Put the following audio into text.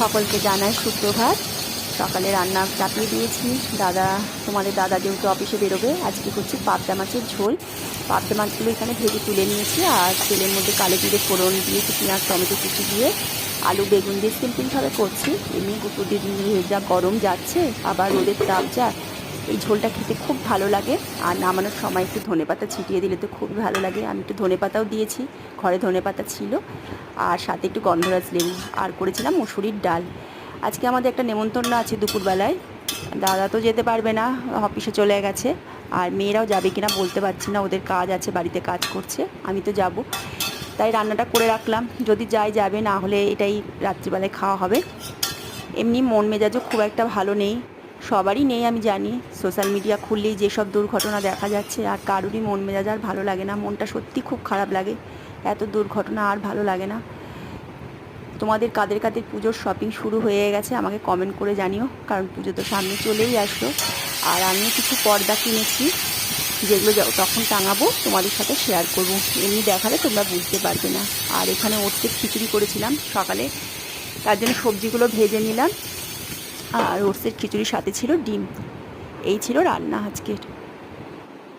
সকলকে জানাই সুপ্রভাত। সকালে রান্না চাপিয়ে দিয়েছি। দাদা, তোমাদের দাদা যেহেতু অফিসে বেরোবে, আজকে করছি পাবদা মাছের ঝোল। পাবদা মাছগুলো এখানে ভেজে তুলে নিয়েছি আর তেলের মধ্যে কালো জিরে, ফোড়ন দিয়েছি, পেঁয়াজ, টমেটো কুচি দিয়ে। আলু, বেগুন দিয়ে সিম্পিলভাবে করছি। এমনি কুকুর দিয়ে যা, গরম যাচ্ছে, আবার রোদের তাপ যা এই ঝোলটা খেতে খুব ভালো লাগে। আর নামানোর সময় একটু ধনেপাতা ছিটিয়ে দিলে তো খুবই ভালো লাগে। আমি একটু ধনেপাতাও দিয়েছি, ঘরে ধনেপাতা ছিল। আর সাথে একটু গন্ধরাজ লেবু। আর করেছিলাম মুসুরির ডাল। আজকে আমাদের একটা নেমন্তন্ন আছে দুপুরবেলায়। দাদা তো যেতে পারবে না, অফিসে চলে গেছে। আর মেয়েরাও যাবে কিনা বলতে পারছি না। ওদের কাজ আছে, বাড়িতে কাজ করছে। আমি তো যাব। তাই রান্নাটা করে রাখলাম। যদি যাই যাবে, না হলে এটাই রাত্রিবেলায় খাওয়া হবে। এমনি মন মেজাজও খুব একটা ভালো নেই। সবারই নেই, আমি জানি। সোশ্যাল মিডিয়া খুললেই যেসব দুর্ঘটনা দেখা যাচ্ছে আর কারোরই মন মেজাজ আর ভালো লাগে না, মনটা সত্যি খুব খারাপ লাগে। এত দুর্ঘটনা আর ভালো লাগে না। তোমাদের কাদের কাদের পুজোর শপিং শুরু হয়ে গেছে আমাকে কমেন্ট করে জানিও, কারণ পুজো তো সামনে চলেই আসলো। আর আমিও কিছু পর্দা কিনেছি, যেগুলো তখন টাঙাবো, তোমাদের সাথে শেয়ার করব। এমনি দেখালে তোমরা বুঝতে পারবে না। আর এখানে ওটসের খিচুড়ি করেছিলাম সকালে, তার জন্য সবজিগুলো ভেজে নিলাম। আর ওটসের খিচুড়ির সাথে ছিল ডিম। এই ছিল রান্না আজকের।